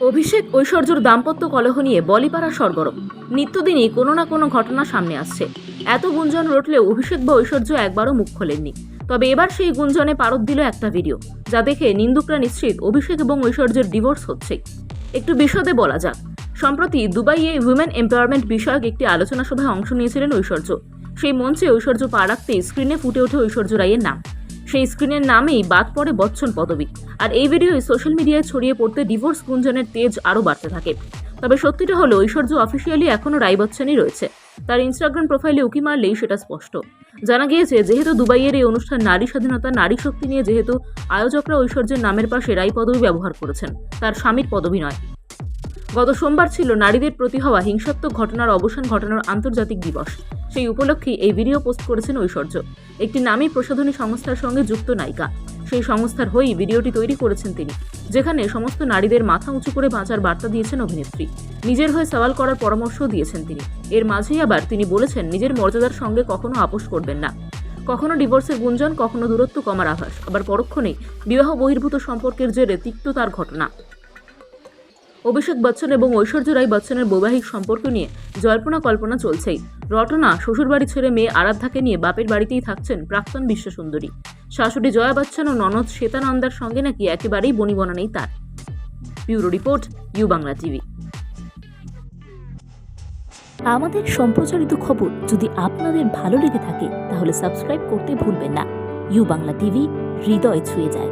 অভিষেক ঐশ্বর্যর দাম্পত্য কলহ নিয়ে বলিপাড়া সরগরম। নিত্যদিনই কোনো না কোনো ঘটনা সামনে আসছে। এত গুঞ্জন রটলেও অভিষেক বা ঐশ্বর্য একবারও মুখ খোলেননি। তবে এবার সেই গুঞ্জনে পারদ দিল একটা ভিডিও যা দেখে নিন্দুকরা নিশ্চিত অভিষেক এবং ঐশ্বর্যের ডিভোর্স হচ্ছেই একটু বিশদে বলা যাক। সম্প্রতি দুবাইয়ে উইমেন এম্পাওয়ারমেন্ট বিষয়ক একটি আলোচনা সভায় অংশ নিয়েছিলেন ঐশ্বর্য। সেই মঞ্চে ঐশ্বর্য পা রাখতেই স্ক্রিনে ফুটে ওঠে ঐশ্বর্য রায়ের নাম। সেই স্ক্রিনের নামেই বাদ পড়ে বচ্চন পদবী। আর এই ভিডিওই সোশ্যাল মিডিয়ায় ছড়িয়ে পড়তে ডিভোর্স গুঞ্জনের তেজ আরও বাড়তে থাকে। তবে সত্যিটা হলো, ঐশ্বর্য অফিসিয়ালি এখনও রায় বচ্চনই রয়েছে। তার ইনস্টাগ্রাম প্রোফাইলে উকি মারলেই সেটা স্পষ্ট। জানা গিয়েছে, যেহেতু দুবাইয়ের এই অনুষ্ঠান নারী স্বাধীনতা, নারী শক্তি নিয়ে যেহেতু আয়োজকরা ঐশ্বর্যের নামের পাশে রায় পদবী ব্যবহার করেছেন, তার স্বামীর পদবী নয়। গত সোমবার ছিল নারীদের প্রতি হওয়া হিংসাত্মক ঘটনার অবসান ঘটানোর আন্তর্জাতিক দিবস। সেই উপলক্ষেই এই ভিডিও পোস্ট করেছেন ঐশ্বর্য। একটি নামী প্রসাধনী সংস্থার সঙ্গে যুক্ত নায়িকা। সেই সংস্থার হয়েই ভিডিওটি তৈরি করেছেন তিনি, যেখানে সমস্ত নারীদের মাথা উঁচু করে বাঁচার বার্তা দিয়েছেন অভিনেত্রী। নিজের হয়ে সওয়াল করার পরামর্শও দিয়েছেন তিনি। এর মাঝেই আবার তিনি বলেছেন, নিজের মর্যাদার সঙ্গে কখনো আপোষ করবেন না। কখনো ডিভোর্সের গুঞ্জন, কখনো দূরত্ব কমার আভাস। আবার পরক্ষণেই বিবাহ বহির্ভূত সম্পর্কের জেরে তিক্ত তার ঘটনা। অভিষেক বচ্চন এবং ঐশ্বর্য রায় বচ্চনের বৈবাহিক সম্পর্ক নিয়ে জল্পনা কল্পনা চলছেই। রটনা, শ্বশুরবাড়ি ছেড়ে মেয়ে আরাধ্যাকে নিয়ে বাপের বাড়িতেই থাকছেন প্রাক্তন বিশ্বসুন্দরী। শাশুড়ি জয়া বচ্চন ও ননদ শ্বেতানন্দার সঙ্গে নাকি একেবারেই বনিবনা নেই তার। Bureau report U Bangla TV. আমাদের সম্প্রচারিত খবর যদি আপনাদের ভালো লেগে থাকে, তাহলে সাবস্ক্রাইব করতে ভুলবেন না। ইউ বাংলা টিভি, হৃদয় ছুঁয়ে যায়।